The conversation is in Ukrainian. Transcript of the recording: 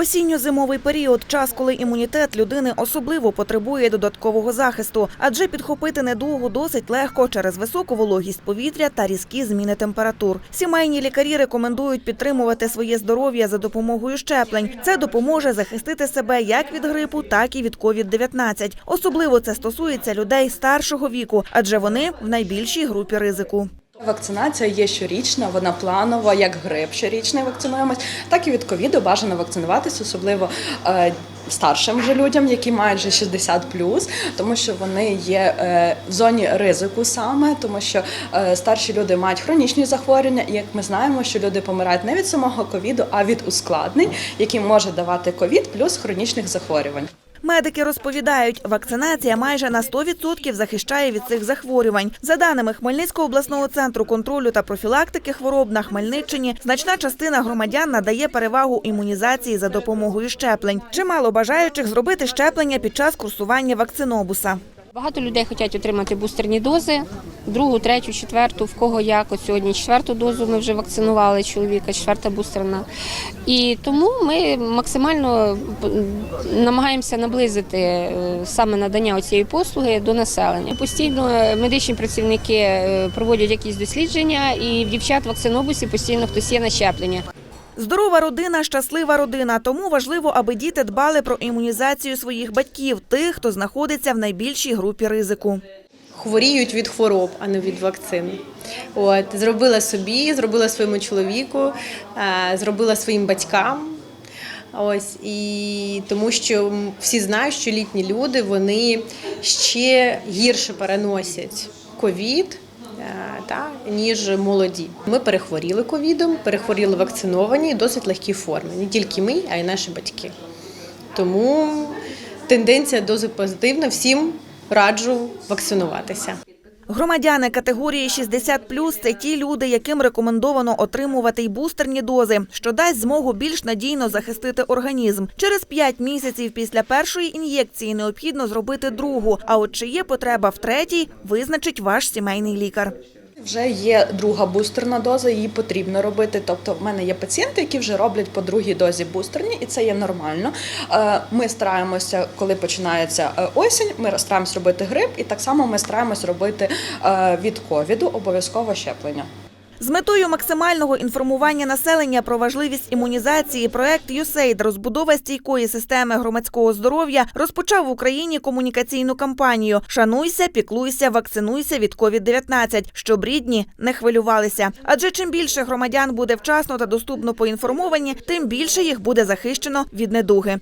Осінньо-зимовий період час, коли імунітет людини особливо потребує додаткового захисту, адже підхопити недугу досить легко через високу вологість повітря та різкі зміни температур. Сімейні лікарі рекомендують підтримувати своє здоров'я за допомогою щеплень. Це допоможе захистити себе як від грипу, так і від COVID-19. Особливо це стосується людей старшого віку, адже вони в найбільшій групі ризику. Вакцинація є щорічна, вона планова, як грип щорічний вакцинуємось, так і від ковіду бажано вакцинуватися, особливо е, старшим вже людям, які мають вже 60 тому що вони є е, в зоні ризику саме, тому що е, старші люди мають хронічні захворювання, і як ми знаємо, що люди помирають не від самого ковіду, а від ускладнень, які може давати ковід плюс хронічних захворювань. Медики розповідають, вакцинація майже на 100% захищає від цих захворювань. За даними Хмельницького обласного центру контролю та профілактики хвороб на Хмельниччині, значна частина громадян надає перевагу імунізації за допомогою щеплень. Чимало бажаючих зробити щеплення під час курсування вакцинобуса. Багато людей хочуть отримати бустерні дози, другу, третю, четверту, в кого як. От сьогодні четверту дозу ми вже вакцинували чоловіка, четверта бустерна. І тому ми максимально намагаємося наблизити е, саме надання цієї послуги до населення. Постійно медичні працівники е, проводять якісь дослідження, і в дівчат в вакцинобусі постійно хтось є на щеплення. Здорова родина, щаслива родина. Тому важливо, аби діти дбали про імунізацію своїх батьків, тих, хто знаходиться в найбільшій групі ризику. хворіють від хвороб, а не від вакцин. От зробила собі, зробила своєму чоловіку, е, зробила своїм батькам. Ось і тому, що всі знають, що літні люди вони ще гірше переносять ковід. Е, Та ніж молоді. Ми перехворіли ковідом, перехворіли вакциновані, досить легкі форми. Не тільки ми, а й наші батьки. Тому тенденція досить позитивна. Всім раджу вакцинуватися. Громадяни категорії 60+, – це ті люди, яким рекомендовано отримувати й бустерні дози, що дасть змогу більш надійно захистити організм. Через 5 місяців після першої ін'єкції необхідно зробити другу. А от чи є потреба в третій, визначить ваш сімейний лікар. Вже є друга бустерна доза, її потрібно робити. Тобто, в мене є пацієнти, які вже роблять по другій дозі бустерні, і це є нормально. Е, Ми стараємося, коли починається е, осінь, ми стараємося робити грип, і так само ми стараємось робити е, від ковіду обов'язково щеплення. З метою максимального інформування населення про важливість імунізації проект USAID розбудова стійкої системи громадського здоров'я розпочав в Україні комунікаційну кампанію Шануйся, піклуйся, вакцинуйся від COVID-19, щоб рідні не хвилювалися. Адже чим більше громадян буде вчасно та доступно поінформовані, тим більше їх буде захищено від недуги.